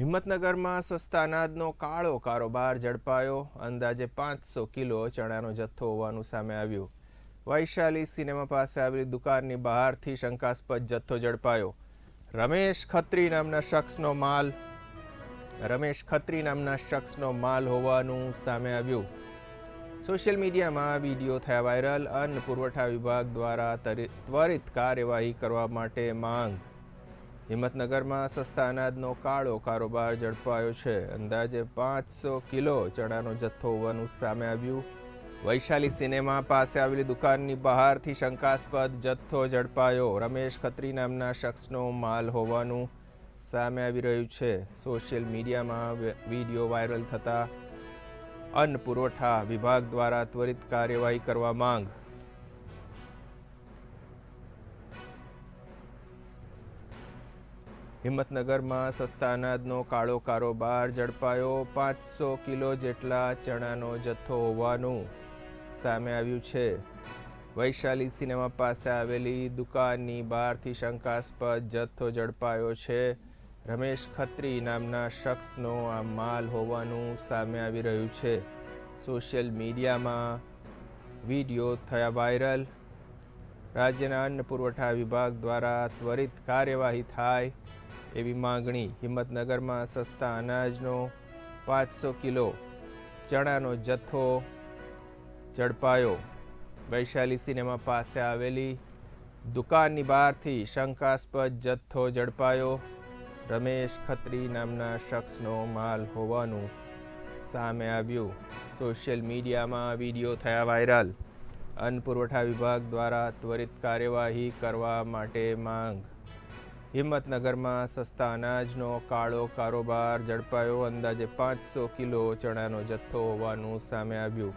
હિંમતનગરમાં સસ્તા અનાજનો કાળો કારોબાર ઝડપાયો. અંદાજે પાંચસો કિલો ચણાનો જથ્થો હોવાનું સામે આવ્યું. વૈશાલી સિનેમા પાસે આવેલી દુકાનની બહારથી શંકાસ્પદ જથ્થો ઝડપાયો. રમેશ ખત્રી નામના શખ્સનો માલ, રમેશ ખત્રી નામના શખ્સનો માલ હોવાનું સામે આવ્યું. સોશિયલ મીડિયામાં વીડિયો થયા વાયરલ. અન્ન પુરવઠા વિભાગ દ્વારા ત્વરિત કાર્યવાહી કરવા માટે માંગ હિંમતનગરમાં સસ્તા અનાજનો કાળો કારોબાર ઝડપાયો છે. અંદાજે પાંચસો કિલો ચણાનો જથ્થો હોવાનું સામે આવ્યું. વૈશાલી સિનેમા પાસે આવેલી દુકાનની બહારથી શંકાસ્પદ જથ્થો ઝડપાયો. રમેશ ખત્રી નામના શખ્સનો માલ હોવાનું સામે આવી રહ્યું છે. સોશિયલ મીડિયામાં વીડિયો વાયરલ થતા અન્ન પુરવઠા વિભાગ દ્વારા ત્વરિત કાર્યવાહી કરવા માંગ હિંમતનગરમાં સસ્તા અનાજનો કાળો કારોબાર ઝડપાયો પાંચસો કિલો જેટલા ચણાનો જથ્થો હોવાનું સામે આવ્યું છે. વૈશાલી સિનેમા પાસે આવેલી દુકાનની બહારથી શંકાસ્પદ જથ્થો ઝડપાયો છે. રમેશ ખત્રી નામના શખ્સનો આ માલ હોવાનું સામે આવી રહ્યું છે. સોશિયલ મીડિયામાં વીડિયો થયા વાયરલ. રાજ્યના અન્ન પુરવઠા વિભાગ દ્વારા ત્વરિત કાર્યવાહી થાય એવી માંગણી હિંમતનગરમાં સસ્તા અનાજનો પાંચસો કિલો ચણાનો જથ્થો ઝડપાયો. વૈશાલી સિનેમા પાસે આવેલી દુકાનની બહારથી શંકાસ્પદ જથ્થો ઝડપાયો. રમેશ ખત્રી નામના શખ્સનો માલ હોવાનું સામે આવ્યું. સોશિયલ મીડિયામાં વીડિયો થયા વાયરલ. અન્ન પુરવઠા વિભાગ દ્વારા ત્વરિત કાર્યવાહી કરવા માટે માંગ હિંમતનગરમાં સસ્તા અનાજનો કાળો કારોબાર ઝડપાયો. અંદાજે પાંચસો કિલો ચણાનો જથ્થો હોવાનું સામે આવ્યું.